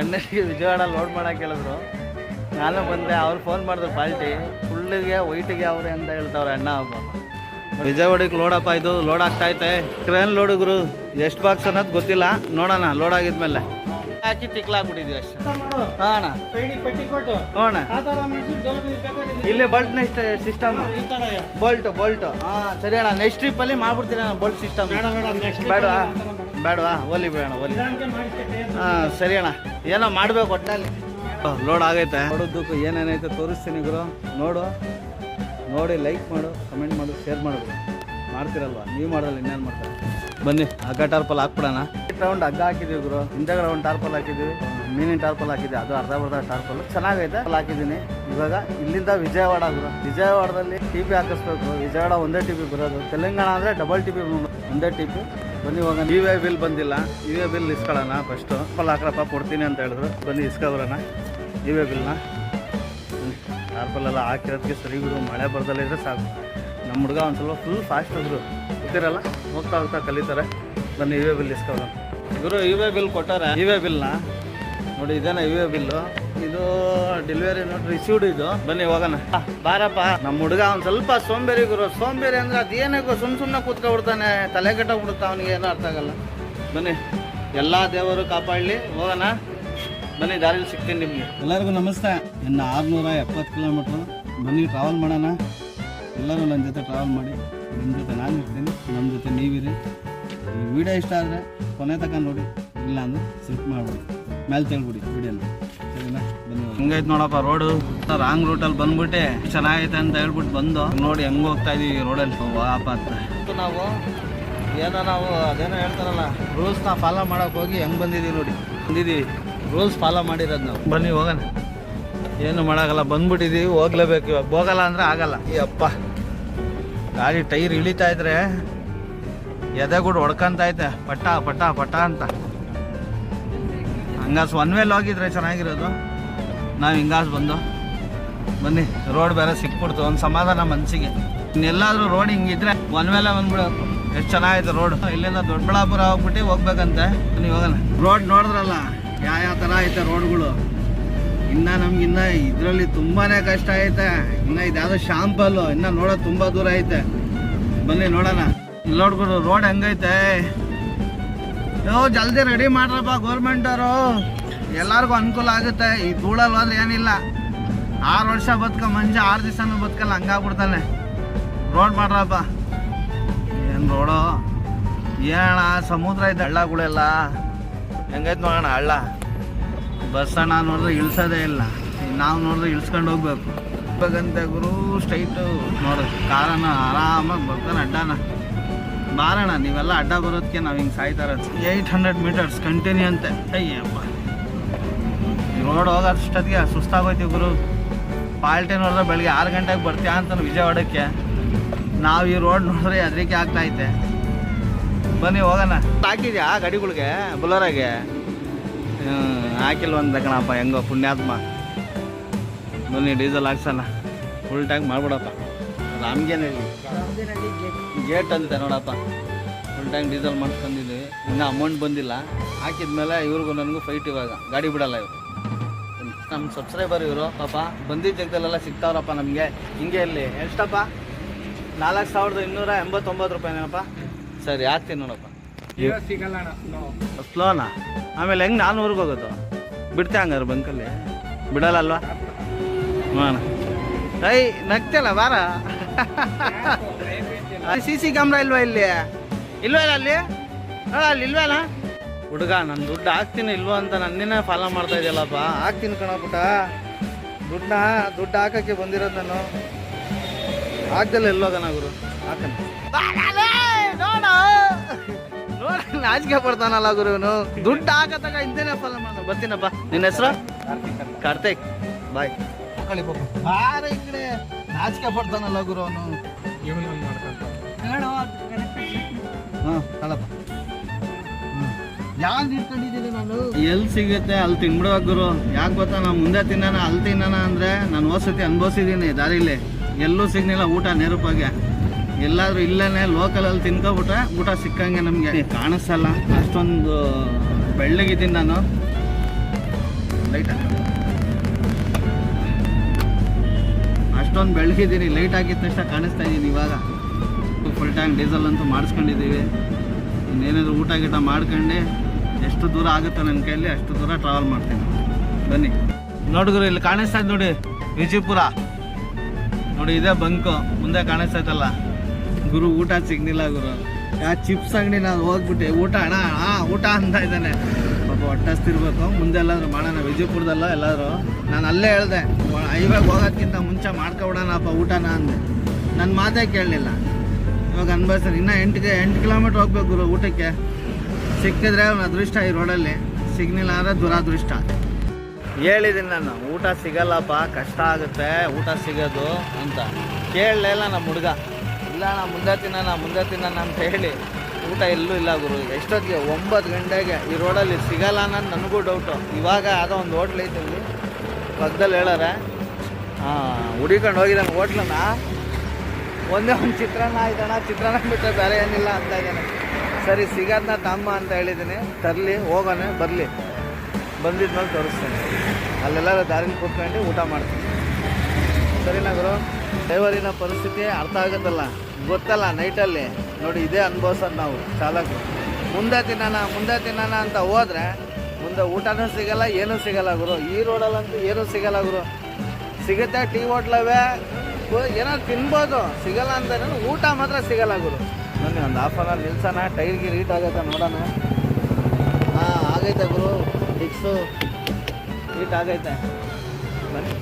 ಅಣ್ಣನಿಗೆ ವಿಜಯವಾಡ ಲೋಡ್ ಮಾಡಕ್ಕೆ ಹೇಳಿದ್ರು. ನಾನು ಬಂದೆ ಅವ್ರು ಫೋನ್ ಮಾಡಿದ್ರು ಪಾಲ್ಟಿ. ಫುಲ್ಲಿಗೆ ವೈಟಿಗೆ ಅವ್ರೆ ಅಂತ ಹೇಳ್ತಾವ್ರೆ ಅಣ್ಣ ಒಬ್ಬ ವಿಜಯವಾಡಕ್ಕೆ ಲೋಡಪ್ಪ ಇದು ಲೋಡ್ ಆಗ್ತಾ ಐತೆ. ಟ್ರೈನ್ ಲೋಡ್ ಗುರು ಎಷ್ಟು ಬಾಕ್ಸ್ ಅನ್ನೋದು ಗೊತ್ತಿಲ್ಲ. ನೋಡೋಣ ಲೋಡ್ ಆಗಿದ್ಮೇಲೆ. ಹಾಕಿ ತಿಕ್ಲಾಗ್ಬಿಟ್ಟಿದ್ವಿ ಅಷ್ಟೇ. ಹಾಂ ಅಣ್ಣ ಇಲ್ಲಿ bolt next system bolt bolt ಹಾಂ ಸರಿ ಅಣ್ಣ ನೆಕ್ಸ್ಟ್ ಟ್ರಿಪ್ ಅಲ್ಲಿ ಮಾಡ್ಬಿಡ್ತೀನಿ ಅಣ್ಣ ಬೋಲ್ಟ್ ಸಿಸ್ಟಮ್ ಬೇಡವಾ? ಬೇಡವಾ? ಒಲಿ ಬೇಡ ಒಲಿ ಹಾಂ ಸರಿ ಅಣ್ಣ. ಏನೋ ಮಾಡ್ಬೇಕು ಒಟ್ಟಲ್ಲಿ ಲೋಡ್ ಆಗೈತೆ. ನೋಡೋದಕ್ಕೂ ಏನೇನೈತೆ ತೋರಿಸ್ತೀನಿ ಗುರು. ನೋಡು. ನೋಡಿ ಲೈಕ್ ಮಾಡು ಕಮೆಂಟ್ ಮಾಡು ಶೇರ್ ಮಾಡು ಮಾಡ್ತಿರಲ್ವಾ? ನೀವು ಮಾಡೋಲ್ಲ ಇನ್ನೇನು ಮಾಡ್ತಾರೆ? ಬನ್ನಿ ಹಗ್ಗ ಟಾರ್ಪಲ್ ಹಾಕ್ಬಿಡೋಣ. ರೌಂಡ್ ಹಗ್ಗ ಹಾಕಿದೀವಿ ಗುರು. ಹಿಂದೆಗಡೆ ಒಂದು ಟಾರ್ಪಲ್ ಹಾಕಿದ್ದೀವಿ ಮೀನಿನ ಟಾರ್ಪಲ್ ಹಾಕಿದ್ದೆ ಅದು ಅರ್ಧ ಬರ್ಧ ಟಾರ್ಪಲ್. ಚೆನ್ನಾಗೈತೆ. ಅಲ್ಲಿ ಹಾಕಿದ್ದೀನಿ ಇವಾಗ ಇಲ್ಲಿಂದ ವಿಜಯವಾಡ ಗುರು. ವಿಜಯವಾಡದಲ್ಲಿ ಟಿ ಪಿ ಹಾಕಿಸ್ಬೇಕು ವಿಜಯವಾಡ ಒಂದೇ ಟಿ ಪಿ ಬರೋದು ತೆಲಂಗಾಣ ಅಂದರೆ ಡಬಲ್ ಟಿ ಪಿ ಒಂದೇ ಟಿ ಪಿ ಬನ್ನಿ, ಇವಾಗ ಇ ವಿ ಬಿಲ್ ಬಂದಿಲ್ಲ. ಇ ವಿ ಬಿಲ್ ಇಸ್ಕೊಳ್ಳೋಣ ಫಸ್ಟು ಟಾರ್ಪಲ್ ಹಾಕ್ರಪ್ಪ ಕೊಡ್ತೀನಿ ಅಂತ ಹೇಳಿದ್ರು. ಬನ್ನಿ, ಇಸ್ಕೊಬರೋಣ. ಇ ವಿ ಬಿಲ್ನ ಆರ್ಪಲ್ಲೆಲ್ಲ ಹಾಕಿರೋದಕ್ಕೆ ಸರಿ ಬಿಡು. ಮಳೆ ಬರ್ದಲ್ಲಿದ್ರೆ ಸಾಕು. ನಮ್ಮ ಹುಡುಗ ಒಂದು ಸ್ವಲ್ಪ ಫುಲ್ ಫಾಸ್ಟ್ ಇದ್ರು ಗೊತ್ತಿರಲ್ಲ? ಹೋಗ್ತಾ ಹೋಗ್ತಾ ಕಲಿತಾರೆ. ಬನ್ನಿ ಇ ವೇ ಬಿಲ್ ಇಸ್ಕೊಳ್ಳೋಣ. ಇವರು ಇ ವಿ ಬಿಲ್ ಕೊಟ್ಟಾರೆ ಇ ವಿ ಬಿಲ್ನ. ನೋಡಿ, ಇದೇನಾ ಇ ವಿ ಬಿಲ್ಲು. ಇದು ಡೆಲಿವರಿ ನೋಡಿ ರಿಸೀವ್ಡ್ ಇದು. ಬನ್ನಿ, ಹೋಗೋಣ. ಬಾರಪ್ಪ. ನಮ್ಮ ಹುಡುಗ ಒಂದು ಸ್ವಲ್ಪ ಸೋಂಬೇರಿ ಗುರು. ಸೋಂಬೇರಿ ಅಂದ್ರೆ ಅದೇನಕ್ಕೂ ಸುಮ್ ಸುಮ್ಮನೆ ಕೂತ್ಕೊಬಿಡ್ತಾನೆ. ತಲೆ ಕೆಟ್ಟೋಗ್ಬಿಡುತ್ತೆ ಅವನಿಗೆ, ಏನೂ ಅರ್ಥ ಆಗಲ್ಲ. ಬನ್ನಿ, ಎಲ್ಲ ದೇವರು ಕಾಪಾಡಲಿ. ಹೋಗೋಣ. ಬನ್ನಿ, ದಾರಿಲಿ ಸಿಗ್ತೀನಿ ನಿಮಗೆ. ಎಲ್ಲರಿಗೂ ನಮಸ್ತೆ. ಇನ್ನು ಆರುನೂರ ಎಪ್ಪತ್ತು ಕಿಲೋಮೀಟ್ರ್ ಬನ್ನಿ ಟ್ರಾವೆಲ್ ಮಾಡೋಣ. ಎಲ್ಲರೂ ನನ್ನ ಜೊತೆ ಟ್ರಾವೆಲ್ ಮಾಡಿ. ನಿಮ್ಮ ಜೊತೆ ನಾನು ಇರ್ತೀನಿ. ನಮ್ಮ ಜೊತೆ ನೀವಿರಿ. ಈ ವಿಡಿಯೋ ಇಷ್ಟ ಆದರೆ ಕೊನೆ ತನಕ ನೋಡಿ. ಇಲ್ಲ ಅಂದ್ರೆ ಸ್ಕಿಪ್ ಮಾಡ್ಬಿಡಿ. ಮೇಲೆ ತಿಳ್ಬಿಡಿ ವಿಡಿಯೋನ ಹೆಂಗೈತೆ ನೋಡಪ್ಪ ರೋಡು ರಾಂಗ್ ರೂಟಲ್ಲಿ ಬಂದ್ಬಿಟ್ಟೆ ಚೆನ್ನಾಗೈತೆ ಅಂತ ಹೇಳ್ಬಿಟ್ಟು ಬಂದು ನೋಡಿ ಹೆಂಗ್ ಹೋಗ್ತಾ ಇದೀವಿ ರೋಡಲ್ಲಿ ವಾಪ ಅಂತ ನಾವು ಏನೋ ನಾವು ಅದೇನೋ ಹೇಳ್ತಾರಲ್ಲ ರೂಲ್ಸ್ನ ಫಾಲೋ ಮಾಡೋಕೆ ಹೋಗಿ ಹೆಂಗೆ ಬಂದಿದ್ದೀವಿ ನೋಡಿ. ಬಂದಿದ್ದೀವಿ. ರೂಲ್ಸ್ ಫಾಲೋ ಮಾಡಿರೋದು ನಾವು. ಬನ್ನಿ ಹೋಗೋಣ. ಏನು ಮಾಡೋಕ್ಕಲ್ಲ ಬಂದ್ಬಿಟ್ಟಿದ್ದೀವಿ ಹೋಗ್ಲೇಬೇಕು ಇವಾಗ. ಹೋಗಲ್ಲ ಅಂದರೆ ಆಗಲ್ಲ. ಈ ಅಪ್ಪ ಗಾಡಿ ಟೈರ್ ಇಳಿತಾ ಇದ್ರೆ ಎದೆಗೂಡು ಹೊಡ್ಕೊಂತ ಐತೆ. ಪಟ್ಟ ಪಟ್ಟ ಪಟ್ಟ ಅಂತ. ಹಂಗಾಸ್ ಒನ್ ವೇಲ್ ಹೋಗಿದ್ರೆ ಚೆನ್ನಾಗಿರೋದು. ನಾವು ಹಿಂಗಾಸ್ ಬಂದು. ಬನ್ನಿ ರೋಡ್ ಬೇರೆ ಸಿಕ್ಬಿಡ್ತು, ಒಂದು ಸಮಾಧಾನ ಮನಸ್ಸಿಗೆ ಇನ್ನೆಲ್ಲಾದರೂ ರೋಡ್ ಹಿಂಗಿದ್ರೆ ಒನ್ ಮೇಲೆ ಬಂದ್ಬಿಡೋದು. ಎಷ್ಟು ಚೆನ್ನಾಗೈತೆ ರೋಡ್ ಇಲ್ಲಿಂದ ದೊಡ್ಡಬಳ್ಳಾಪುರ ಹೋಗ್ಬಿಟ್ಟು ಹೋಗ್ಬೇಕಂತೆ. ನೀವು ಹೋಗೋಣ. ರೋಡ್ ನೋಡಿದ್ರಲ್ಲ ಯಾವ ಯಾವ ಥರ ಐತೆ ರೋಡ್ಗಳು ಇನ್ನ ನಮ್ಗೆ ಇನ್ನ ಇದರಲ್ಲಿ ತುಂಬಾ ಕಷ್ಟ ಐತೆ. ಇನ್ನ ಇದ್ಯಾವುದೋ ಶಾಂಪಲ್ಲು ಇನ್ನು ನೋಡೋದು ತುಂಬ ದೂರ ಐತೆ. ಬನ್ನಿ, ನೋಡೋಣ. ಇಲ್ಲಿ ನೋಡ್ಬಿಡು ರೋಡ್ ಹೆಂಗೈತೆ? ಯೋ, ಜಲ್ದಿ ರೆಡಿ ಮಾಡ್ರಪ್ಪ ಗೌರ್ಮೆಂಟ್ ಅವರು. ಎಲ್ಲರಿಗೂ ಅನುಕೂಲ ಆಗುತ್ತೆ. ಈ ಧೂಳಲ್ಲಿ ಹೋದ್ರೆ ಏನಿಲ್ಲ. ಆರು ವರ್ಷ ಬದುಕ, ಮಂಜ ಆರು ದಿವಸನೂ ಬದುಕಲ್ಲ, ಹಂಗಾಗ್ಬಿಡ್ತಾನೆ. ರೋಡ್ ಮಾಡ್ರಪ್ಪ. ಏನು ರೋಡು ಏಣ ಸಮುದ್ರ ಇದೆ ಹಳ್ಳಗಳೆಲ್ಲ. ಹೆಂಗೈತೆ ನೋಡೋಣ, ಹಳ್ಳ. ಬಸ್ ಅಣ್ಣ ನೋಡಿದ್ರೆ ಇಳಿಸೋದೇ ಇಲ್ಲ. ನಾವು ನೋಡಿದ್ರೆ ಇಳ್ಸ್ಕೊಂಡು ಹೋಗ್ಬೇಕು. ಇವಾಗಂತ ಗುರು ಸ್ಟ್ರೈಟು ನೋಡು. ಕಾರಣ ಆರಾಮಾಗಿ ಬರ್ತಾನೆ ಅಡ್ಡಾನ. ಬಾರಣ ನೀವೆಲ್ಲ ಅಡ್ಡ ಬರೋದಕ್ಕೆ ನಾವು ಹಿಂಗೆ ಸಾಯ್ತಾರ ಏಯ್ಟ್ ಹಂಡ್ರೆಡ್ ಮೀಟರ್ಸ್ ಕಂಟಿನ್ಯೂ ಅಂತೆ. ಅಯ್ಯಪ್ಪ. ರೋಡ್ ಹೋಗೋಷ್ಟೊತ್ತಿಗೆ ಸುಸ್ತಾಗೋಯ್ತು ಗುರು ಪಾಲ್ಟಿ ನೋಡಿದ್ರೆ ಬೆಳಗ್ಗೆ ಆರು ಗಂಟೆಗೆ ಬರ್ತೀಯ ಅಂತ ವಿಜಯವಾಡಕ್ಕೆ. ನಾವು ಈ ರೋಡ್ ನೋಡಿದ್ರೆ ಹೆದರಿಕೆ ಆಗ್ತಾ ಐತೆ. ಬನ್ನಿ ಹೋಗೋಣ. ಹಾಕಿದ್ಯಾ ಗಾಡಿಗಳಿಗೆ ಬುಲರಾಗೆ? ಹಾಕಿಲ್ಲ ಒಂದು ಕಣಪ್ಪ ಹೆಂಗೋ ಪುಣ್ಯಾತ್ಮ. ಬನ್ನಿ ಡೀಸೆಲ್ ಹಾಕ್ಸೋಣ. ಫುಲ್ ಟ್ಯಾಂಕ್ ಮಾಡ್ಬಿಡಪ್ಪ. ರಾಮ್ಗೇನಹಳ್ಳಿ ಗೇಟ್ ಅಂತೆ ನೋಡಪ್ಪ. ಫುಲ್ ಟ್ಯಾಂಕ್ ಡೀಸೆಲ್ ಮಾಡ್ಕೊಂಡಿದ್ವಿ ಇನ್ನೂ ಅಮೌಂಟ್ ಬಂದಿಲ್ಲ. ಹಾಕಿದ್ಮೇಲೆ ಇವ್ರಿಗೂ ನನಗೂ ಫೈಟ್ ಇವಾಗ. ಗಾಡಿ ಬಿಡಲ್ಲ ಇವರು. ನಮ್ಮ ಸಬ್ಸ್ಕ್ರೈಬರ್ ಇವರು ಪಾಪ ಬಂದಿದ್ದ ಜಗದಲ್ಲೆಲ್ಲ ಸಿಗ್ತಾವ್ರಪ್ಪ ನಮಗೆ. ಹಿಂಗೆ ಇಲ್ಲಿ ಎಷ್ಟಪ್ಪ? ನಾಲ್ಕು ಸಾವಿರದ ಇನ್ನೂರ ಎಂಬತ್ತೊಂಬತ್ತು ರೂಪಾಯಿನಪ್ಪ ಸರಿ ಹಾಕ್ತೀನಿ ನೋಡಪ್ಪ. ಸ್ಲೋನಾ ಆಮೇಲೆ ಹೆಂಗೆ ನಾನ್ನೂರಿಗೆ ಹೋಗೋದು? ಬಿಡ್ತೆ ಹಂಗಾರೆ ಬಂಕಲ್ಲಿ ಬಿಡಲ್ಲ ಅಲ್ವಾ ಹಾಂ ಐ ನಗ್ತಲ್ಲ ಬಾರ. ಸಿ ಸಿ ಕ್ಯಾಮ್ರಾ ಇಲ್ವಾ ಇಲ್ಲಿ? ಇಲ್ವಲ್ಲ ಅಲ್ಲಿ? ನೋಡ ಅಲ್ಲಿ ಇಲ್ವಲ್ಲ ಹುಡುಗ ನಾನು ದುಡ್ಡು ಹಾಕ್ತೀನಿ ಇಲ್ವೋ ಅಂತ ನನ್ನೇ ಫಾಲೋ ಮಾಡ್ತಾ ಇದೆಯಲ್ಲಪ್ಪ. ಹಾಕ್ತೀನಿ ಕಣ ದುಡ್ಡನ್ನ ದುಡ್ಡ ದುಡ್ಡು ಹಾಕೋಕ್ಕೆ ಬಂದಿರೋದು ನಾನು. ಹಾಕ್ದಲ್ಲ ಎಲ್ಲೋಗಣ ಗುರು. ಹಾಕಣ. ನಾಚಿಕೆ ಪಡ್ತಾನಲ್ಲ ಗುರುವನು ದುಡ್ಡು ಹಾಕತ್ತಾಗ ಇದ್ದೇನೆ ಫಾಲೋ ಮಾಡ ಬರ್ತೀನಪ್ಪ. ನಿನ್ನ ಹೆಸರು? ಕಾರ್ತಿಕ್ ಬಾಯ್ ಬಾರ ಈ ಕಡೆ ನಾಚಿಕೆ ಪಡ್ತಾನಲ್ಲ ಗುರು ಅವನು. ಹಾಂ ಕಳಪ್ಪ ಯಾರು ಇಟ್ಕೊಂಡಿದ್ದೀನಿ ನಾನು? ಎಲ್ಲಿ ಸಿಗುತ್ತೆ? ಅಲ್ಲಿ ತಿನ್ಬಿಡೋ ಗುರು. ಯಾಕೆ ಗೊತ್ತಾ? ನಾನು ಮುಂದೆ ತಿನ್ನೋಣ ಅಲ್ಲಿ ತಿನ್ನೋಣ ಅಂದರೆ ನಾನು ಹೋಸತಿ ಅನುಭವಿಸಿದ್ದೀನಿ ದಾರಿಲಿ. ಎಲ್ಲೂ ಸಿಗ್ನಿಲ್ಲ ಊಟ ನೆರಪಾಗೆ. ಎಲ್ಲಾದರೂ ಇಲ್ಲೇ ಲೋಕಲಲ್ಲಿ ತಿನ್ಕೊಬಿಟ್ರೆ ಊಟ ಸಿಕ್ಕಂಗೆ ನಮಗೆ. ಕಾಣಿಸಲ್ಲ ಅಷ್ಟೊಂದು ಬೆಳ್ಳಗಿದ್ದೀನಿ ನಾನು. ಲೈಟ್ ಅಷ್ಟೊಂದು ಬೆಳಗಿದ್ದೀನಿ ಲೈಟ್ ಹಾಕಿದ ತಕ್ಷಣ ಕಾಣಿಸ್ತಾ ಇದ್ದೀನಿ ಇವಾಗ. ಫುಲ್ ಟ್ಯಾಂಕ್ ಡೀಸೆಲ್ ಅಂತೂ ಮಾಡಿಸ್ಕೊಂಡಿದ್ದೀವಿ. ಇನ್ನೇನಾದರೂ ಊಟ ಗೀಟ ಮಾಡ್ಕೊಂಡು. ಎಷ್ಟು ದೂರ ಆಗುತ್ತೆ ನನ್ನ ಕೈಯಲ್ಲಿ ಅಷ್ಟು ದೂರ ಟ್ರಾವೆಲ್ ಮಾಡ್ತೀನಿ. ಬನ್ನಿ. ನೋಡಿದ್ರು ಇಲ್ಲಿ ಕಾಣಿಸ್ತಾ ನೋಡಿ, ವಿಜಯಪುರ. ನೋಡಿ, ಇದೇ ಬಂಕು, ಮುಂದೆ ಕಾಣಿಸ್ತಾಯ್ತಲ್ಲ ಗುರು, ಊಟ ಸಿಗ್ನಿಲ್ಲ ಗುರು. ಯಾ ಚಿಪ್ಸ್ ಅಂಗಡಿ ನಾನು ಹೋಗ್ಬಿಟ್ಟೆ, ಊಟ, ಅಣ್ಣ ಹಾಂ ಊಟ ಅಂತ ಇದ್ದಾನೆ. ಪಾಪ ಹೊಟ್ಟಸ್ತಿರ್ಬೇಕು. ಮುಂದೆ ಎಲ್ಲಾದರೂ ಮಾಡೋಣ, ವಿಜಯಪುರದಲ್ಲ ಎಲ್ಲಾದರೂ. ನಾನು ಅಲ್ಲೇ ಹೇಳ್ದೆ ಐವಾಗ ಹೋಗೋದ್ಕಿಂತ ಮುಂಚೆ ಮಾಡ್ಕೊಬಿಡೋಣಪ್ಪ ಊಟನ ಅಂದೆ. ನನ್ನ ಮಾತೇ ಕೇಳಲಿಲ್ಲ. ಇವಾಗ ಅನ್ಭವಿಸ್ತಾನೆ. ಇನ್ನೂ ಎಂಟು ಎಂಟು ಕಿಲೋಮೀಟ್ರ್ ಹೋಗ್ಬೇಕು ಗುರು ಊಟಕ್ಕೆ. ಸಿಕ್ಕಿದ್ರೆ ಅವನ ಅದೃಷ್ಟ ಈ ರೋಡಲ್ಲಿ. ಸಿಗ್ನಿಲ್ಲ ಅಂದರೆ ದುರಾದೃಷ್ಟ. ಹೇಳಿದ್ದೀನಿ ನಾನು, ಊಟ ಸಿಗಲ್ಲಪ್ಪ, ಕಷ್ಟ ಆಗುತ್ತೆ, ಊಟ ಸಿಗೋದು ಅಂತ. ಕೇಳಲೇ ಇಲ್ಲ ನಮ್ಮ ಹುಡುಗ. ಇಲ್ಲ, ನಾ ಮುಂದೆ ತಿನ್ನೋಣ ಮುಂದೆ ತಿನ್ನೋಣ ಅಂತ ಹೇಳಿ. ಊಟ ಎಲ್ಲೂ ಇಲ್ಲ ಗುರು, ಎಷ್ಟೊತ್ತಿಗೆ? ಒಂಬತ್ತು ಗಂಟೆಗೆ. ಈ ರೋಡಲ್ಲಿ ಸಿಗಲ್ಲ ಅನ್ನೋದು ನನಗೂ ಡೌಟು ಇವಾಗ ಯಾವುದೋ ಒಂದು ಹೋಟ್ಲ್ ಐತೆ ಇಲ್ಲಿ. ಪಕ್ಕದಲ್ಲಿ ಹೇಳಾರೆ. ಹಾಂ ಹುಡಿಕೊಂಡು ಹೋಗಿದ್ದಾನೆ ಹೋಟ್ಲನ್ನ ಒಂದೇ ಒಂದು ಚಿತ್ರಾನ್ನ ಆಯ್ತಣ್ಣ ಚಿತ್ರಾನ್ನ ಬಿಟ್ಟರೆ ಬೇರೆ ಏನಿಲ್ಲ ಅಂತ ಇದ್ದಾನೆ ಸರಿ ಸಿಗೋದನ್ನ ತಮ್ಮ ಅಂತ ಹೇಳಿದ್ದೀನಿ. ತರಲಿ, ಹೋಗೋಣ, ಬರಲಿ. ಬಂದಿದ್ಮೇಲೆ ತೋರಿಸ್ತೇನೆ. ಅಲ್ಲೆಲ್ಲ ದಾರಿಲಿ ಕೂತ್ಕೊಂಡು ಊಟ ಮಾಡ್ತೀನಿ. ಸರಿನಾ ಗುರು? ಡ್ರೈವರಿನ ಪರಿಸ್ಥಿತಿ ಅರ್ಥ ಆಗುತ್ತಲ್ಲ? ಗೊತ್ತಲ್ಲ ನೈಟಲ್ಲಿ? ನೋಡಿ, ಇದೇ ಅನುಭವಿಸೋದು ನಾವು, ಚಾಲಕರು. ಮುಂದೆ ತಿನ್ನೋಣ ಮುಂದೆ ತಿನ್ನೋಣ ಅಂತ ಹೋದರೆ, ಮುಂದೆ ಊಟನೂ ಸಿಗಲ್ಲ, ಏನೂ ಸಿಗಲ್ಲ ಗುರು. ಈ ರೋಡಲ್ಲಂತೂ ಏನೂ ಸಿಗಲ್ಲ ಗುರು. ಸಿಗುತ್ತೆ ಟೀ ಹೋಟ್ಲವೇ. ಏನಾದ್ರು ತಿನ್ಬೋದು. ಸಿಗಲ್ಲ ಅಂತ ಊಟ ಮಾತ್ರ ಸಿಗಲ್ಲ ಗುರು. ಬನ್ನಿ, ಒಂದು ಹಾಫ್ ಅನ್ ಅವರ್ ನಿಲ್ಸೋಣ. ಟೈರ್ಗೆ ರೀಟ್ ಆಗೈತೆ ನೋಡೋಣ. ಹಾಂ, ಆಗೈತೆ ಗುರು. ಡಿಕ್ಸು ಹೀಟ್ ಆಗೈತೆ. ಬನ್ನಿ,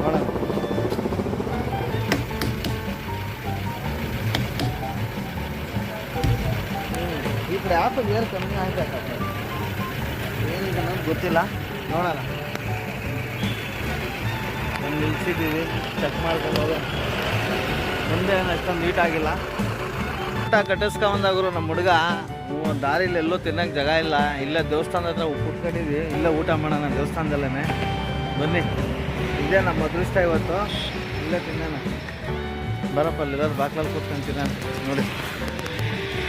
ನೋಡೋಣ. ಈ ಕಡೆ ಆಫ್ ಗೇರ್ ಕಮ್ಮಿ ಆಗ್ಬೇಕು ಏನಿದೆ ನನಗೆ ಗೊತ್ತಿಲ್ಲ. ನೋಡೋಣ. ನಿಲ್ಸಿದ್ದೀವಿ. ಚೆಕ್ ಮಾಡ್ಕೊಂಡು ಮುಂದೆ ಅಷ್ಟೊಂದು ನೀಟ್ ಆಗಿಲ್ಲ. ಊಟ ಕಟ್ಟಿಸ್ಕೊಂಬಂದಾಗ್ರು ನಮ್ಮ ಹುಡುಗ ದಾರಿಲಿ ಎಲ್ಲೂ ತಿನ್ನೋಕೆ ಜಾಗ ಇಲ್ಲ. ಇಲ್ಲೇ ದೇವಸ್ಥಾನದ ಹತ್ರ ಕುತ್ಕೊಂಡಿದ್ವಿ ಇಲ್ಲೇ ಊಟ ಮಾಡೋಣ ದೇವಸ್ಥಾನದಲ್ಲೇ ಬನ್ನಿ. ಇದೇ ನಮ್ಮ ಅದೃಷ್ಟ ಇವತ್ತು. ಇಲ್ಲೇ ತಿನ್ನೋಣ. ಬರಪ್ಪ ಅಲ್ಲಿರೋದು ಬಾಕ್ಲಲ್ಲಿ ಕೂತ್ಕೊಂಡು ನೋಡಿ.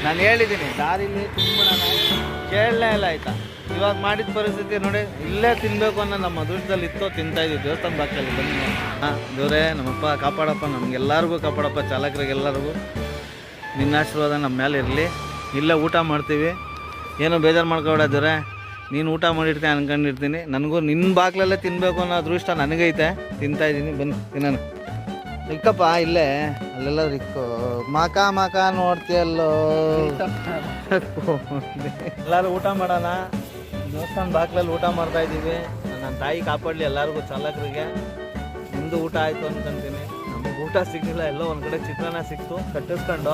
ನಾನು ಹೇಳಿದ್ದೀನಿ ದಾರಿಲಿ ತಿನ್ಬಿಡೋಣ. ಕೇಳಲೇ ಇಲ್ಲ ಆಯಿತಾ. ಇವಾಗ ಮಾಡಿದ ಪರಿಸ್ಥಿತಿ ನೋಡಿ, ಇಲ್ಲೇ ತಿನ್ನಬೇಕು ಅನ್ನೋ ನಮ್ಮ ಅದೃಷ್ಟದಲ್ಲಿ ಇತ್ತು ತಿಂತಾ ಇದ್ವಿ ದೇವಸ್ಥಾನ ಬಾಕ್ಲಲ್ಲಿ ಬನ್ನಿ. ಹಾಂ, ದೇವರೇ, ನಮ್ಮಪ್ಪ ಕಾಪಾಡಪ್ಪ, ನಮಗೆಲ್ಲರಿಗೂ ಕಾಪಾಡಪ್ಪ, ಚಾಲಕರಿಗೆಲ್ಲರಿಗೂ. ನಿನ್ನ ಆಶೀರ್ವಾದ ನಮ್ಮ ಮೇಲೆ ಇರಲಿ. ಇಲ್ಲೇ ಊಟ ಮಾಡ್ತೀವಿ. ಏನೋ ಬೇಜಾರು ಮಾಡ್ಕೊಬೇಡದ್ರೆ ನೀನು ಊಟ ಮಾಡಿರ್ತೀನಿ ಅನ್ಕೊಂಡಿರ್ತೀನಿ. ನನಗೂ ನಿನ್ನ ಬಾಗ್ಲಲ್ಲೇ ತಿನ್ನಬೇಕು ಅನ್ನೋ ಅದೃಷ್ಟ ನನಗೈತೆ. ತಿಂತಾ ಇದ್ದೀನಿ ಬನ್ನಿ, ತಿನ್ನೋಣ. ಇಕ್ಕಪ್ಪ, ಇಲ್ಲೇ. ಅಲ್ಲೆಲ್ಲ ಇಕ್ಕು. ಮಾಕ ಮಾಕ ನೋಡ್ತೀಯಲ್ಲೋ. ಎಲ್ಲರೂ ಊಟ ಮಾಡೋಣ. ದೇವಸ್ಥಾನ ಬಾಗ್ಲಲ್ಲಿ ಊಟ ಮಾಡ್ತಾ ಇದ್ದೀವಿ ನನ್ನ ತಾಯಿ ಕಾಪಾಡಲಿ ಎಲ್ಲರಿಗೂ, ಚಾಲಕರಿಗೆ. ನಿಮ್ಮದು ಊಟ ಆಯಿತು ನಮಗೆ ಊಟ ಸಿಗಲಿಲ್ಲ ಎಲ್ಲೋ ಒಂದು ಕಡೆ ಚಿತ್ರಾನ್ನ ಸಿಕ್ತು. ಕಟ್ಟಿಸ್ಕೊಂಡು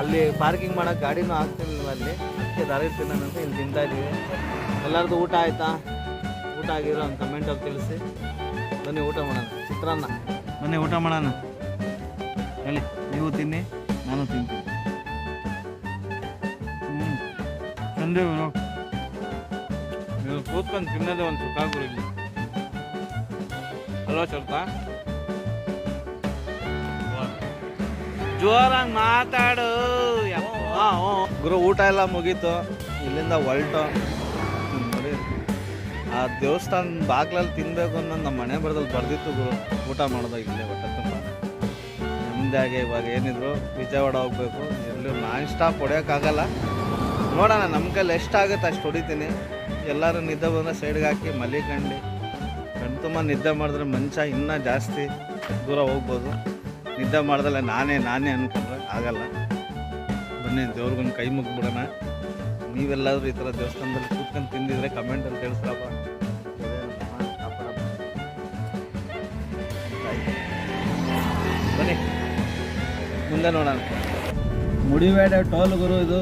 ಅಲ್ಲಿ ಪಾರ್ಕಿಂಗ್ ಮಾಡೋಕೆ ಗಾಡಿನೂ ಆಗ್ತಿರ್ಲಿಲ್ಲ ಅಲ್ಲಿ. ಅದಕ್ಕೆ ದಾರಿ ತಿನ್ನೋಣ ಅಂತ ಇಲ್ಲಿ ತಿಂತಾ ಇದ್ದೀವಿ. ಎಲ್ಲರದು ಊಟ ಆಯಿತಾ? ಊಟ ಆಗಿರೋ ಅಂತ ಕಮೆಂಟಲ್ಲಿ ತಿಳಿಸಿ. ಬನ್ನಿ ಊಟ ಮಾಡೋಣ. ಚಿತ್ರಾನ್ನ. ಬನ್ನಿ ಊಟ ಮಾಡೋಣ. ಹೇಳಿ ನೀವು ತಿನ್ನಿ ನಾನು ತಿಂತೀನಿ. ಹ್ಞೂ ಸಂಜೆ ನೀವು ಕೂತ್ಕೊಂಡು ತಿನ್ನೋದೇ ಒಂದು ಸುಖ ಗುರು ಇಲ್ಲಿ ಹಲೋ ಚಲ್ತಾ ಜೋರಾಗಿ ಮಾತಾಡು. ಗುರು, ಊಟ ಎಲ್ಲ ಮುಗೀತು. ಇಲ್ಲಿಂದ ಹೊಲ್ಟು ಆ ದೇವಸ್ಥಾನ ಬಾಗ್ಲಲ್ಲಿ ತಿನ್ಬೇಕು ಅನ್ನೋದು ನಮ್ಮ ಮನೆ ಬರದಲ್ಲಿ ಬರ್ದಿತ್ತು ಗುರು. ಊಟ ಮಾಡೋದು ಇಲ್ಲೇ ಹೊಟ್ಟೆ ತುಂಬ. ನಮ್ದಾಗೆ ಇವಾಗ ಏನಿದ್ರು ವಿಜಯವಾಡ ಹೋಗ್ಬೇಕು. ಎಲ್ಲೂ ನಾನ್ ಸ್ಟಾಪ್ ಹೊಡೆಯೋಕ್ಕಾಗಲ್ಲ. ನೋಡೋಣ ನಮ್ಮ ಕೈಲಿ ಎಷ್ಟಾಗುತ್ತೆ ಅಷ್ಟು ಹೊಡಿತೀನಿ. ಎಲ್ಲರೂ ನಿದ್ದೆ ಬಂದರೆ ಸೈಡ್ಗೆ ಹಾಕಿ ಮಲಿಕಂಡು. ಕಣ್ ತುಂಬ ನಿದ್ದೆ ಮಾಡಿದ್ರೆ ಮನುಷ್ಯ ಇನ್ನೂ ಜಾಸ್ತಿ ದೂರ ಹೋಗ್ಬೋದು. ನಿದ್ದೆ ಮಾಡ್ದಲ್ಲ, ನಾನೇ ನಾನೇ ಅನ್ಕೊಂಡ್ರೆ ಆಗಲ್ಲ. ಬನ್ನಿ, ದೇವ್ರಿಗೊಂದು ಕೈ ಮುಗ್ಬಿಡೋಣ ನೀವೆಲ್ಲಾದರೂ ಈ ಥರ ದೇವಸ್ಥಾನದಲ್ಲಿ ಕೂತ್ಕೊಂಡು ತಿಂದಿದ್ರೆ ಕಮೆಂಟಲ್ಲಿ ತಿಳಿಸ್ರಪ್ಪ. ಬನ್ನಿ, ಮುಂದೆ ನೋಡೋಣ. ಮುಡಿಬೇಡ, ಟೋಲ್ ಗುರು ಇದು.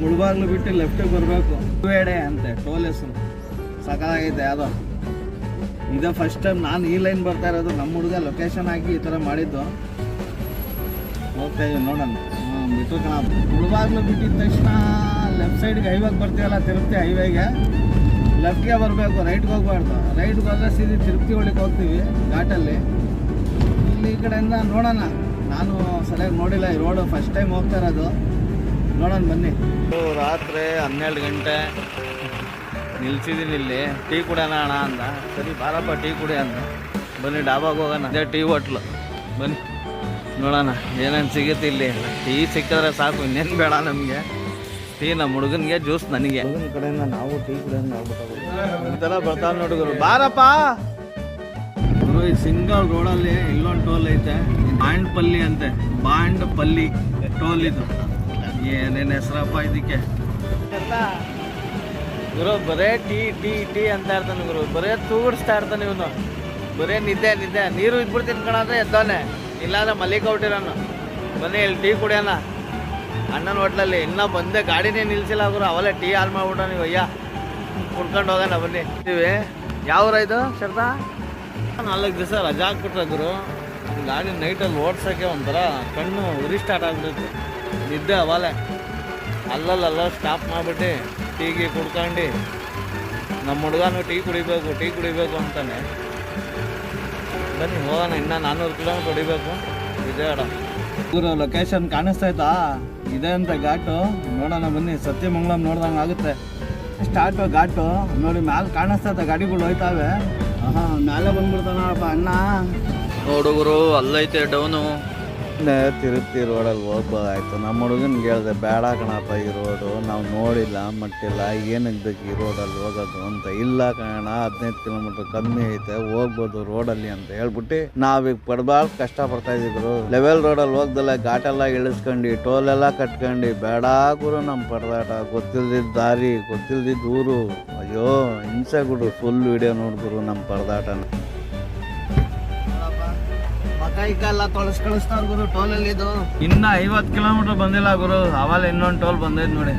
ಮುಳುಬಾಗ್ಲು ಬಿಟ್ಟು ಲೆಫ್ಟಿಗೆ ಬರಬೇಕು. ಮುಡಿಬೇಡೆ ಅಂತೆ, ಟೋಲ್ ಹೆಸರು. ಸಕಾಲಾಗೈತೆ ಯಾವುದೋ. ಇದೇ ಫಸ್ಟ್ ಟೈಮ್ ನಾನು ಈ ಲೈನ್ ಬರ್ತಾ ಇರೋದು. ನಮ್ಮ ಹುಡುಗ ಲೊಕೇಶನ್ ಹಾಕಿ ಈ ಥರ ಮಾಡಿದ್ದು. ಹೋಗ್ತಾ ಇದೀವಿ ನೋಡೋಣ. ಬಿಟ್ಟು ಕಣ. ಮುಳುಬಾಗ್ಲು ಬಿಟ್ಟಿದ ತಕ್ಷಣ ಲೆಫ್ಟ್ ಸೈಡ್ಗೆ ಹೈವೇಗೆ ಬರ್ತೀವಲ್ಲ, ತಿರುಪತಿ ಹೈವೇಗೆ ಲೆಫ್ಟ್ಗೆ ಬರಬೇಕು ರೈಟ್ಗೆ ಹೋಗ್ಬಾರ್ದು. ರೈಟ್ಗೆ ಹೋದ್ರೆ ಸೀದಿ ತಿರುಪತಿ ಒಳಗೆ ಹೋಗ್ತೀವಿ, ಘಾಟಲ್ಲಿ. ಇಲ್ಲಿ ಈ ಕಡೆಯಿಂದ ನೋಡೋಣ. ನಾನು ಸರಿಯಾಗಿ ನೋಡಿಲ್ಲ, ಈ ರೋಡು ಫಸ್ಟ್ ಟೈಮ್ ಹೋಗ್ತಾ ಇರೋದು. ನೋಡೋಣ, ಬನ್ನಿ. ರಾತ್ರಿ ಹನ್ನೆರಡು ಗಂಟೆ. ನಿಲ್ಸಿದ್ದೀನಿ ಇಲ್ಲಿ. ಟೀ ಕುಡಿಯೋಣ ಅಣ್ಣ ಅಂದ. ಸರಿ, ಬಾರಪ್ಪ, ಟೀ ಕುಡಿ ಅಂದ. ಬನ್ನಿ, ಡಾಬಾಗೆ ಹೋಗೋಣ. ಅದೇ ಟೀ ಹೋಟ್ಲು. ಬನ್ನಿ. ನೋಡೋಣ ಏನೇನು ಸಿಗುತ್ತೆ ಇಲ್ಲಿ. ಟೀ ಸಿಕ್ಕಿದ್ರೆ ಸಾಕು ಇನ್ನೇನು ಬೇಡ ನಮಗೆ. ಟೀ ನಮ್ಮ ಹುಡುಗನಿಗೆ ಜ್ಯೂಸ್ ನನಗೆ. ಹುಡುಗನ ಕಡೆಯಿಂದ ನಾವು ಟೀ ಕಡೆಯಿಂದ ಆಗ್ಬಿಟ್ಟು ಒಂಥರ ಬರ್ತಾವೆ ನೋಡುಗರು ಬಾರಪ್ಪ! ಗುರು ಈ ಸಿಂಗಲ್ ರೋಡಲ್ಲಿ ಇಲ್ಲೊಂದು ಟೋಲ್ ಐತೆ. ಬಾಂಡ್ ಪಲ್ಲಿ ಅಂತೆ. ಬಾಂಡ್ ಪಲ್ಲಿ ಟೋಲ್ ಇದು. ಏನೇನು ಹೆಸರಪ್ಪ ಇದಕ್ಕೆ? ಗುರು ಬರೇ ಟೀ ಟೀ ಟೀ ಅಂತ ಇರ್ತಾನೆ ಗುರು. ಬರೇ ತೂಗಿಸ್ತಾ ಇರ್ತಾನೆ ಇವನು. ಬರೇ ನಿದ್ದೆ ನಿದ್ದೆ. ನೀರು ಇದ್ಬಿಡ್ತೀನಿ ಕಣಂದ್ರೆ ಎದ್ದಾನೆ. ಇಲ್ಲಾಂದ್ರೆ ಮಲ್ಲಿಕ ಹೊಟ್ಟಿರೋನು ಬನ್ನಿ, ಇಲ್ಲಿ ಟೀ ಕುಡಿಯೋಣ. ಅಣ್ಣನ ಹೋಟ್ಲಲ್ಲಿ ಇನ್ನೂ ಬಂದೆ, ಗಾಡಿನೇ ನಿಲ್ಸಿಲ್ಲ ಗುರು. ಅವಲೇ ಟೀ ಆಲ್ ಮಾಡ್ಬಿಟ್ಟ ನೀವು, ಅಯ್ಯ. ಕುಡ್ಕೊಂಡು ಹೋಗೋಣ, ಬನ್ನಿ. ಇದ್ದೀವಿ ಯಾವ ಇದು, ಶರ್ದಾ? ನಾಲ್ಕು ದಿವಸ ರಜಾ ಗುರು. ಗಾಡಿ ನೈಟಲ್ಲಿ ಓಡ್ಸೋಕ್ಕೆ ಒಂಥರ ಕಣ್ಣು ಉರಿ ಸ್ಟಾರ್ಟ್ ಆಗ್ಬಿಟ್ಟು ನಿದ್ದೆ ಅವಲೇ. ಅಲ್ಲಲ್ಲ ಸ್ಟಾಪ್ ಮಾಡಿಬಿಟ್ಟು ಟೀಗೆ ಕುಡ್ಕೊಂಡು. ನಮ್ಮ ಹುಡುಗನು ಟೀ ಕುಡಿಬೇಕು ಟೀ ಕುಡಿಬೇಕು ಅಂತಾನೆ. ಬನ್ನಿ ಹೋಗೋಣ. ಇನ್ನ ನಾನ್ನೂರು ಕಿಲೋಮೀಟರ್ ಹೊಡಿಬೇಕು. ವಿಜಯವಾಡ ಊರು ಲೊಕೇಶನ್ ಕಾಣಿಸ್ತಾ ಇತ್ತಾ? ಇದೆ ಅಂತ ಘಾಟು. ನೋಡೋಣ ಬನ್ನಿ ಸತ್ಯಮಂಗ್ಳಮ್ ನೋಡ್ದಂಗೆ ಆಗುತ್ತೆ. ಸ್ಟಾರ್ಟು ಘಾಟು. ನೋಡಿ ಮ್ಯಾಲೆ ಇತ್ತ? ಗಾಡಿಗಳು ಹೋಯ್ತಾವೆ. ಹಾಂ ಮ್ಯಾಲೆ ಬಂದ್ಬಿಡ್ತಾನಪ್ಪ ಅಣ್ಣ. ಹುಡುಗರು ಅಲ್ಲೈತೆ ಡೌನು. ತಿರುಪತಿ ರೋಡಲ್ಲಿ ಹೋಗ್ಬೋದಾಯ್ತು. ನಮ್ಮ ಹುಡುಗನ್ಗೆ ಹೇಳಿದೆ ಬೇಡ ಕಣಪ್ಪ, ಈ ರೋಡು. ನಾವು ನೋಡಿಲ್ಲ, ಮಟ್ಟಿಲ್ಲ ಏನಕ್ಕೆ ಬೇಕು ಈ ರೋಡಲ್ಲಿ ಹೋಗೋದು ಅಂತ. ಇಲ್ಲ ಕಣ ಹದಿನೈದು ಕಿಲೋಮೀಟರ್ ಕಮ್ಮಿ ಐತೆ, ಹೋಗ್ಬೋದು ರೋಡಲ್ಲಿ ಅಂತ ಹೇಳ್ಬಿಟ್ಟು ನಾವೀಗ ಪಡ್ಬಾಳ್ ಕಷ್ಟ ಪಡ್ತಾ ಇದ್ರು ಲೆವೆಲ್ ರೋಡಲ್ಲಿ ಹೋಗ್ದಲ್ಲ ಘಾಟೆಲ್ಲ ಇಳಿಸ್ಕೊಂಡು ಟೋಲ್ ಎಲ್ಲ ಕಟ್ಕೊಂಡು, ಬೇಡ ಗುರು ನಮ್ಮ ಪರದಾಟ ಗೊತ್ತಿಲ್ದಿದ್ದ ದಾರಿ ಗೊತ್ತಿಲ್ದಿದ್ದ ಊರು. ಅಯ್ಯೋ, ಹಿಂಸೆ ಗುರು ಫುಲ್ ವಿಡಿಯೋ ನೋಡಿದ್ರು ನಮ್ಮ ಪರದಾಟನ ಕೈ ಕಾಲ ತೊಳಸ್ ಕಳಿಸ್ತಾರ ಗುರು ಟೋಲಲ್ಲಿ ಇದು. ಇನ್ನ ಐವತ್ತು ಕಿಲೋಮೀಟರ್ ಬಂದಿಲ್ಲ ಗುರು. ಅವಾಗ ಇನ್ನೊಂದು ಟೋಲ್ ಬಂದೈತೆ ನೋಡಿ.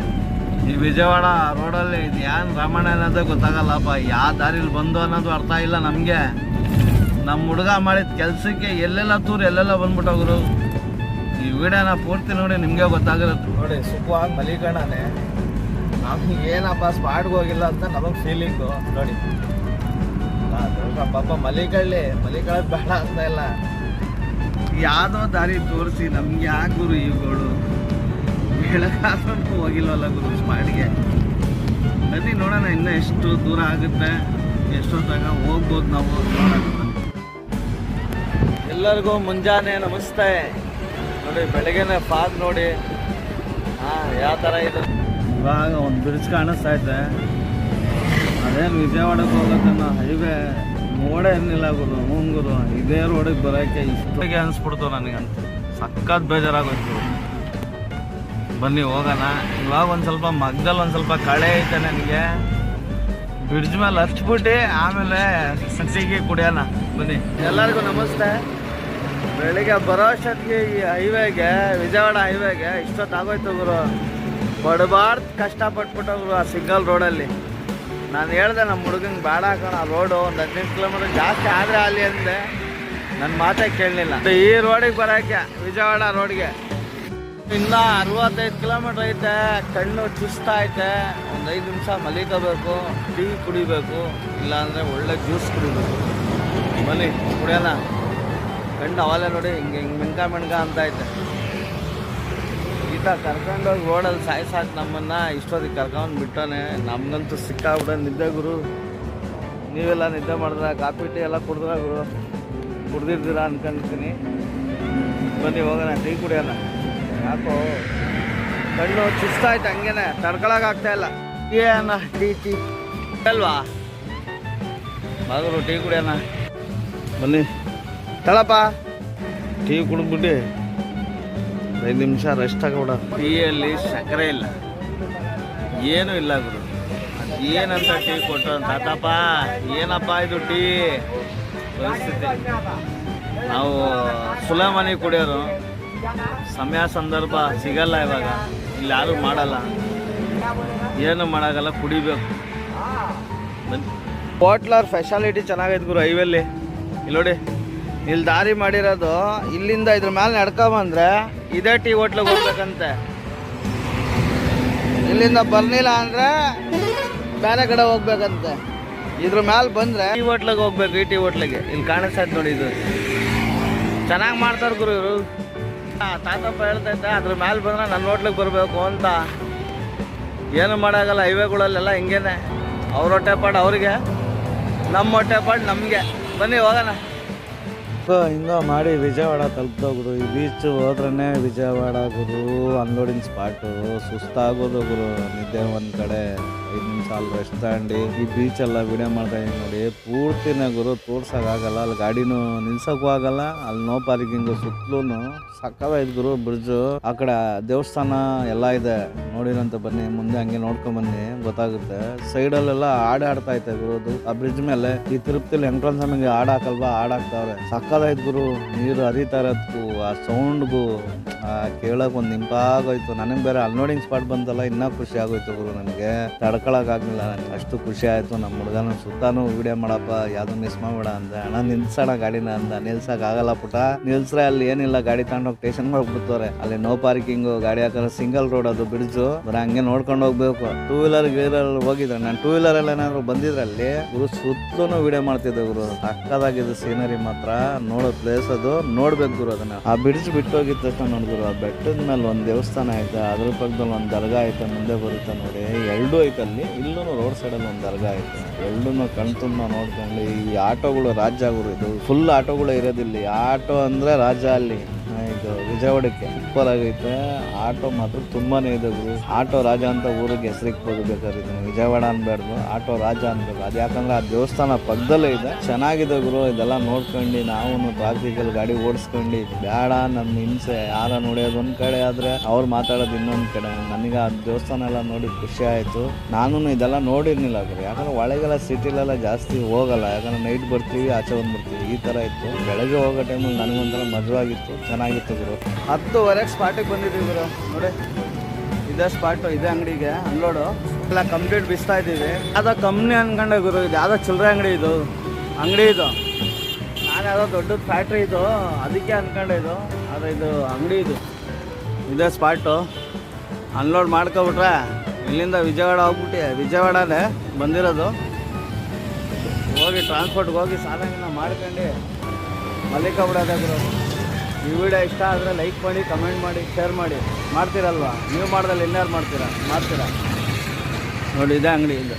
ಈ ವಿಜಯವಾಡ ರೋಡಲ್ಲಿ ಇದು ಏನ್ ರಾಮಾಯಣ ಅನ್ನೋದೇ ಗೊತ್ತಾಗಲ್ಲಪ್ಪ. ಯಾವ ದಾರಿಲಿ ಬಂದು ಅನ್ನೋದು ಅರ್ಥ ಇಲ್ಲ ನಮಗೆ. ನಮ್ಮ ಹುಡುಗ ಮಾಡಿದ ಕೆಲಸಕ್ಕೆ ಎಲ್ಲೆಲ್ಲ ತೂರು ಎಲ್ಲೆಲ್ಲ ಬಂದ್ಬಿಟ್ಟ ಗುರು. ಈ ವಿಡಿಯೋನ ಪೂರ್ತಿ ನೋಡಿ ನಿಮಗೆ ಗೊತ್ತಾಗಿರುತ್ತೆ. ನೋಡಿ ಸುಖವಾಗಿ ಮಲಿಕಣನೆ ನಮ್ಗೆ ಏನಪ್ಪ ಸ್ಪಾಟ್ಗೆ ಹೋಗಿಲ್ಲ ಅಂತ ನಮಗೆ ಫೀಲಿಂಗು ನೋಡಿ. ಪಾಪ ಮಲಿಕಳ್ಳಿ ಮಲಿಕಳ್ಳಿ ಬೇಡ ಅಂತ ಇಲ್ಲ. ಯಾವ್ದೋ ದಾರಿ ತೋರಿಸಿ ನಮ್ಗೆ ಯಾಕೆ ಗುರು ಇವುಗಳು ಬೆಳಗಾದ್ರೂ ಹೋಗಿಲ್ವಲ್ಲ ಗುರು ಸ್ಪಾಟ್ಗೆ ಬನ್ನಿ ನೋಡೋಣ ಇನ್ನೂ ಎಷ್ಟು ದೂರ ಆಗುತ್ತೆ ಎಷ್ಟೊತ್ತಾಗ ಹೋಗ್ಬೋದು ನಾವು ಎಲ್ಲರಿಗೂ ಮುಂಜಾನೆ ನಮಸ್ತೆ. ನೋಡಿ, ಬೆಳಗ್ಗೆನೆ ಫಾಗ್ ನೋಡಿ. ಹಾಂ, ಯಾವ ಥರ ಇದೆ? ಇವಾಗ ಒಂದು ಬ್ರಿಡ್ಜ್ ಕಾಣಿಸ್ತಾ ಇದೆ. ಅದೇನು ವಿಜಯವಾಡಕ್ಕೆ ಹೋಗೋದನ್ನ ಹೈವೇ ನೋಡೇ ಏನಿಲ್ಲ ಗುರು, ಹ್ಞೂ ಗುರು. ಇದೇ ರೋಡಿಗೆ ಬರೋಕ್ಕೆ ಇಷ್ಟೊಗೆ ಅನಿಸ್ಬಿಡ್ತು ನನಗಂತ ಸಖತ್ ಬೇಜಾರಾಗೋಯ್ತು. ಬನ್ನಿ, ಹೋಗೋಣ. ಇವಾಗ ಒಂದು ಸ್ವಲ್ಪ ಮಗ್ದಲ್ಲಿ ಒಂದು ಸ್ವಲ್ಪ ಕಳೆ ಐತೆ ನನಗೆ. ಬ್ರಿಡ್ಜ್ ಮೇಲೆ ಹಚ್ಬಿಟ್ಟು ಆಮೇಲೆ ಟೀಗೆ ಕುಡಿಯೋಣ. ಬನ್ನಿ. ಎಲ್ಲರಿಗೂ ನಮಸ್ತೆ. ಬೆಳಿಗ್ಗೆ ಬರೋ ಅಷ್ಟೊತ್ತಿಗೆ ಈ ಹೈವೇಗೆ, ವಿಜಯವಾಡ ಹೈವೇಗೆ ಇಷ್ಟೊತ್ತಾಗೋಯ್ತು ಗುರು. ಕಷ್ಟಪಟ್ಬಿಟ್ಟು ಗುರು ಆ ಸಿಂಗಲ್ ರೋಡಲ್ಲಿ ನಾನು ಹೇಳ್ದೆ ನಮ್ಮ ಹುಡುಗಂಗೆ ಬೇಡ ಕಣ ರೋಡು ಒಂದು ಹದಿನೈದು ಕಿಲೋಮೀಟರ್ ಜಾಸ್ತಿ ಆದರೆ ಅಲ್ಲಿ ಅಂದೆ. ನನ್ನ ಮಾತೇ ಕೇಳಲಿಲ್ಲ. ಈ ರೋಡಿಗೆ ಬರೋಕೆ, ವಿಜಯವಾಡ ರೋಡ್ಗೆ ಇನ್ನ ಅರವತ್ತೈದು ಕಿಲೋಮೀಟರ್ ಐತೆ, ಕಣ್ಣು ಚುಸ್ತೈತೆ ಒಂದು ಐದು ನಿಮಿಷ ಮಲಿಕೋಬೇಕು ಟೀ ಕುಡಿಬೇಕು, ಇಲ್ಲಾಂದರೆ ಒಳ್ಳೆ ಜ್ಯೂಸ್ ಕುಡಿಬೇಕು. ಬನ್ನಿ, ಕುಡಿಯೋಣ. ಕಣ್ಣು ಅವಲೇ ನೋಡಿ, ಹಿಂಗೆ ಹಿಂಗೆ ಮಿಣ್ಕ ಮಿಣ್ಕ ಅಂತ ಐತೆ. ಈತ ಕರ್ಕೊಂಡೋಗಿ ರೋಡಲ್ಲಿ ಸಾಯ್ಸಾಕ್ ನಮ್ಮನ್ನ ಇಷ್ಟೊತ್ತಿಗೆ ಕರ್ಕೊಂಡು ಬಿಟ್ಟಾನೆ. ನಮ್ಗಂತೂ ಸಿಕ್ಕಾಬಿಡ ನಿದ್ದೆ ಗುರು. ನೀವೆಲ್ಲ ನಿದ್ದೆ ಮಾಡಿದ್ರೆ, ಕಾಫಿ, ಟೀ ಎಲ್ಲ ಕುಡಿದ್ರ ಗುರು. ಕುಡ್ದಿರ್ತೀರ ಅನ್ಕೊಂಡಿರ್ತೀನಿ. ಬನ್ನಿ, ಹೋಗೋಣ, ಟೀ ಕುಡಿಯೋಣ. ಯಾಕೋ ಕಣ್ಣು ಚುಸ್ತಾಯ್ತು ಹಂಗೇನೆ. ತಡ್ಕೊಳಕ್ ಆಗ್ತಾ ಇಲ್ಲ. ಅಣ್ಣ ಟೀ ಟೀ. ಅಲ್ವಾ? ಮಗರು, ಟೀ ಕುಡಿಯೋಣ. ಬನ್ನಿ. ತಳಪ್ಪ. ಟೀ ಕುಡಿದ್ಬಿಟ್ಟು ಐದು ನಿಮಿಷ ರೆಸ್ಟ್ ತಗೊಬಿಡ ಟೀಯಲ್ಲಿ ಸಕ್ಕರೆ ಇಲ್ಲ. ಏನೂ ಇಲ್ಲ ಗುರು. ಅದು ಏನಂತ ಟೀ ಕೊಟ್ಟರು ತಾತಪ್ಪ ಏನಪ್ಪ ಇದು ಟೀ? ಪರಿಸ್ಥಿತಿ. ನಾವು ಸುಲಮನಿ ಕುಡಿಯೋರು. ಸಮಯ ಸಂದರ್ಭ ಸಿಗಲ್ಲ ಇವಾಗ. ಇಲ್ಲಿ ಯಾರು ಮಾಡಲ್ಲ. ಏನು ಮಾಡೋಕ್ಕಲ್ಲ ಕುಡಿಬೇಕು. ಹೋಟ್ಲರ್ ಫೆಸಿಲಿಟಿ ಚೆನ್ನಾಗೈತೆ ಗುರು ಐವಲ್ಲಿ. ಇಲ್ಲಿ ನೋಡಿ. ಇಲ್ಲಿ ದಾರಿ ಮಾಡಿರೋದು, ಇಲ್ಲಿಂದ ಇದ್ರ ಮೇಲೆ ನಡ್ಕೊಂಬಂದ್ರೆ ಇದೇ ಟೀ ಹೋಟ್ಲಿಗೆ ಹೋಗ್ಬೇಕಂತೆ. ಇಲ್ಲಿಂದ ಬರ್ಲಿಲ್ಲ ಅಂದ್ರೆ ಬೇರೆ ಕಡೆ ಹೋಗ್ಬೇಕಂತೆ. ಇದ್ರ ಮೇಲೆ ಬಂದ್ರೆ ಟೀ ಹೋಟ್ಲಿಗೆ ಹೋಗ್ಬೇಕು, ಈ ಟೀ ಹೋಟ್ಲಿಗೆ. ಇಲ್ಲಿ ಕಾಣಿಸ್ತೈತೆ ನೋಡಿ ಇದು. ಚೆನ್ನಾಗಿ ಮಾಡ್ತಾರೆ ಗುರು ಇವರು. ತಾತಪ್ಪ ಹೇಳ್ತೈತೆ, ಅದ್ರ ಮೇಲೆ ಬಂದ್ರೆ ನನ್ನ ಹೋಟ್ಲಿಗೆ ಬರಬೇಕು ಅಂತ. ಏನು ಮಾಡೋಕ್ಕಲ್ಲ ಹೈವೇಗಳಲ್ಲೆಲ್ಲ ಹಿಂಗೇನೆ. ಅವ್ರ ಹೊಟ್ಟೆಪಾಡು ಅವ್ರಿಗೆ ನಮ್ಮ ಹೊಟ್ಟೆಪಾಡು ನಮಗೆ. ಬನ್ನಿ, ಹೋಗೋಣ. ಹಿಂಗ ಮಾಡಿ ವಿಜಯವಾಡ ತಲುಪ್ದೋಗ್ರು ಈ ಬೀಚ್ ಹೋದ್ರೇ ವಿಜಯವಾಡ ಗುರು ಅನ್ಲೋಡಿಂಗ್ ಸ್ಪಾಟು ಸುಸ್ತಾಗೋದು ಗುರು. ನಿದ್ದೆ ಒಂದ್ ಕಡೆ, ಐದು ನಿಮಿಷ ಅಲ್ಲಿ ರೆಸ್ಟ್ ತಗೊಂಡು ಈ ಬೀಚ್ ಎಲ್ಲ ವಿಡಿಯೋ ಮಾಡ್ತಾ ಇದ್ದೀನಿ ನೋಡಿ. ಪೂರ್ತಿನ ಗುರು ತೋರ್ಸಕ್ಕಾಗಲ್ಲ ಅಲ್ಲಿ ಗಾಡಿನೂ ನಿಲ್ಸಕ್ಕೂ ಆಗಲ್ಲ. ಅಲ್ಲಿ ನೋ ಪಾರ್ಕಿಂಗು ಸುತ್ತಲೂ ಸಕ್ಕವಾಯ್ತು ಗುರು ಬ್ರಿಡ್ಜು ಆ ಕಡೆ ದೇವಸ್ಥಾನ ಎಲ್ಲ ಇದೆ. ನೋಡಿರಂತ ಬನ್ನಿ, ಮುಂದೆ ಹಂಗೆ ನೋಡ್ಕೊಂಡ್ ಬನ್ನಿ, ಗೊತ್ತಾಗುತ್ತೆ. ಸೈಡಲ್ಲೆಲ್ಲ ಹಾಡು ಆಡ್ತಾ ಐತೆ ಗುರು ಆ ಬ್ರಿಡ್ಜ್ ಮೇಲೆ. ಈ ತಿರುಪತಿಲಿ ಎಂಟ್ರನ್ಸ್ ನಮಗೆ ಹಾಡ್ ಹಾಕಲ್ವಾ, ಹಾಡ್ ಹಾಕ್ತಾವ್ರೆ. ಗುರು, ನೀರು ಹರಿತಾ ಇರೋದಕ್ಕೂ ಆ ಸೌಂಡ್ಗೂ ಆ ಕೇಳಕ್ ಒಂದ್ ಇಂಪಾಗೋಯ್ತು ನನಗೆ ಬೇರೆ ಅನ್ಲೋಡಿಂಗ್ ಸ್ಪಾಟ್ ಬಂತಲ್ಲ, ಇನ್ನ ಖುಷಿ ಆಗೋಯ್ತು ಗುರು ನನಗೆ. ತಡ್ಕೊಳಕ್ ಆಗ್ಲಿಲ್ಲ ಅಷ್ಟು ಖುಷಿ ಆಯ್ತು. ನಮ್ಮ ಹುಡುಗನ ಸುತ್ತಾನು ವಿಡಿಯೋ ಮಾಡಪ್ಪ, ಯಾವ್ದು ಮಿಸ್ ಮಾಡ್ಬೇಡ ಅಂದ. ಅಣ್ಣ ನಿಲ್ಸೋಣ ಗಾಡಿನ ಅಂದ. ನಿಲ್ಸಕ್ ಆಗಲ್ಲ ಪುಟ. ನಿಲ್ಸ್ರೆ ಅಲ್ಲಿ ಏನಿಲ್ಲ, ಗಾಡಿ ತಗೊಂಡೋಗಿ ಸ್ಟೇಷನ್ ಹೋಗ್ಬಿಡ್ತಾರೆ ಅಲ್ಲಿ ನೋ ಪಾರ್ಕಿಂಗ್ ಗಾಡಿ ಹಾಕಿದ್ರೆ ಸಿಂಗಲ್ ರೋಡ್ ಅದು ಬಿಡ್ಸು ಬರೀ ಹಂಗೆ ನೋಡ್ಕೊಂಡು ಹೋಗ್ಬೇಕು. ಟೂ ವೀಲರ್ ಗೀಲರ್ ಹೋಗಿದ್ರೆ ನಾನು ಟೂ ವೀಲರ್ ಅಲ್ಲಿ ಏನಾದ್ರು ಬಂದಿದ್ರಲ್ಲಿ, ಗುರು ಸುತ್ತಲೂ ವಿಡಿಯೋ ಮಾಡ್ತಿದ್ದೆ ಗುರು. ಸಕ್ಕದಾಗಿದ್ದು ಸೀನರಿ ಮಾತ್ರ. ನೋಡೋ ಪ್ಲೇಸ್ ಅದು. ನೋಡ್ಬೇಕು ಗುರು ಅದನ್ನ. ಆ ಬಿಡಿಸ್ ಬಿಟ್ಟು ಹೋಗಿದ ತಕ್ಷಣ ನೋಡಿದ್ರು ಆ ಬೆಟ್ಟದ ಮೇಲೆ ಒಂದು ದೇವಸ್ಥಾನ ಐತೆ, ಅದ್ರ ಪಕ್ಕದಲ್ಲಿ ಒಂದ್ ದರ್ಗಾ ಐತೆ, ಮುಂದೆ ಬರುತ್ತೆ ನೋಡಿ. ಎರಡು ಐತೆ ಅಲ್ಲಿ. ಇಲ್ಲೂ ರೋಡ್ ಸೈಡಲ್ಲಿ ಒಂದು ದರ್ಗಾ ಐತೆ. ಎರಡನ್ನೂ ಕಣ್ ತುಂಬ ನೋಡ್ಕೊಂಡು. ಈ ಆಟೋಗಳು ರಾಜ್ಯ ಗುರು ಇದು. ಫುಲ್ ಆಟೋಗಳು ಇರೋದಿಲ್ಲ. ಆಟೋ ಅಂದ್ರೆ ರಾಜ ಅಲ್ಲಿ. ಇದು ವಿಜಯವಾಡಕ್ಕೆ ಸೂಪರ್ ಆಗೈತೆ. ಆಟೋ ಮಾತ್ರ ತುಂಬಾನೇ ಇದೆ ಗುರು. ಆಟೋ ರಾಜ ಅಂತ ಊರಿಗೆ ಹೆಸರಿಗೆ ಹೋಗಬೇಕಾದ್ರೆ ವಿಜಯವಾಡ ಅನ್ಬಾರ್ದು. ಆಟೋ ರಾಜ ಅನ್ಬೇಕು. ಅದು ಯಾಕಂದ್ರೆ ಆ ದೇವಸ್ಥಾನ ಪಕ್ಕದಲ್ಲೇ ಇದೆ. ಚೆನ್ನಾಗಿದೆ ಗುರು. ಇದೆಲ್ಲ ನೋಡ್ಕೊಂಡು ನಾವು ಟ್ರಾಫಿಕಲ್ಲಿ ಗಾಡಿ ಓಡಿಸ್ಕೊಂಡು, ಬೇಡ ನಮ್ಮ ಹಿಂಸೆ. ಯಾರ ನೋಡೋದು ಒಂದ್ ಕಡೆ ಆದ್ರೆ ಅವ್ರು ಮಾತಾಡೋದು ಇನ್ನೊಂದ್ ಕಡೆ. ನನಗೆ ಆ ದೇವಸ್ಥಾನ ಎಲ್ಲ ನೋಡಿ ಖುಷಿ ಆಯ್ತು. ನಾನು ಇದೆಲ್ಲ ನೋಡಿರ್ಲಿಲ್ಲ ಗುರು. ಯಾಕಂದ್ರೆ ಒಳಗೆಲ್ಲ ಸಿಟಿಲೆಲ್ಲ ಜಾಸ್ತಿ ಹೋಗಲ್ಲ. ಯಾಕಂದ್ರೆ ನೈಟ್ ಬರ್ತೀವಿ, ಆಚೆ ಬಂದ್ಬಿಡ್ತೀವಿ. ಈ ತರ ಇತ್ತು. ಬೆಳಗ್ಗೆ ಹೋಗೋ ಟೈಮಲ್ಲಿ ನನಗೊಂಥರ ಮಜವಾಗಿತ್ತು. ಚೆನ್ನಾಗಿತ್ತು ಗುರು. ಹತ್ತುವರೆಗೆ ಸ್ಪಾಟಿಗೆ ಬಂದಿದ್ದೀವಿ ಗುರು. ನೋಡಿ, ಇದೇ ಸ್ಪಾಟು ಇದೇ ಅಂಗಡಿಗೆ ಅನ್ಲೋಡು ಎಲ್ಲ ಕಂಪ್ಲೀಟ್ ಬಿಸ್ತಾ ಇದ್ದೀವಿ. ಯಾವುದೋ ಕಂಪ್ನಿ ಅನ್ಕೊಂಡೆ ಗುರು, ಇದು ಯಾವುದೋ ಚಿಲ್ಲರೆ ಅಂಗಡಿ ಇದು. ಅಂಗಡಿ ಇದು. ನಾನು ಯಾವುದೋ ದೊಡ್ಡದು ಫ್ಯಾಕ್ಟ್ರಿ ಇದು. ಅದಕ್ಕೆ ಅನ್ಕೊಂಡೆ ಇದು. ಆದರೆ ಇದು ಅಂಗಡಿ ಇದು. ಇದೇ ಸ್ಪಾಟು ಅನ್ಲೋಡ್ ಮಾಡ್ಕೊಬಿಟ್ರೆ ಇಲ್ಲಿಂದ ವಿಜಯವಾಡ ಹೋಗ್ಬಿಟ್ಟು. ವಿಜಯವಾಡನೇ ಬಂದಿರೋದು. ಹೋಗಿ ಟ್ರಾನ್ಸ್ಪೋರ್ಟ್ಗೆ ಹೋಗಿ ಸಾಲಾಗಿನ ಮಾಡ್ಕೊಂಡು ಮಲ್ಲಿಕಾಬಿಡೋದೇ ಗುರು. ಈ ವಿಡಿಯೋ ಇಷ್ಟ ಆದರೆ ಲೈಕ್ ಮಾಡಿ, ಕಮೆಂಟ್ ಮಾಡಿ, ಶೇರ್ ಮಾಡಿ. ಮಾಡ್ತೀರಲ್ವಾ? ನೀವು ಮಾಡ್ದಲ್ಲಿ ಇನ್ಯಾರು ಮಾಡ್ತೀರಾ? ಮಾಡ್ತೀರಾ? ನೋಡಿ, ಇದೆ ಅಂಗಡಿ ಇದು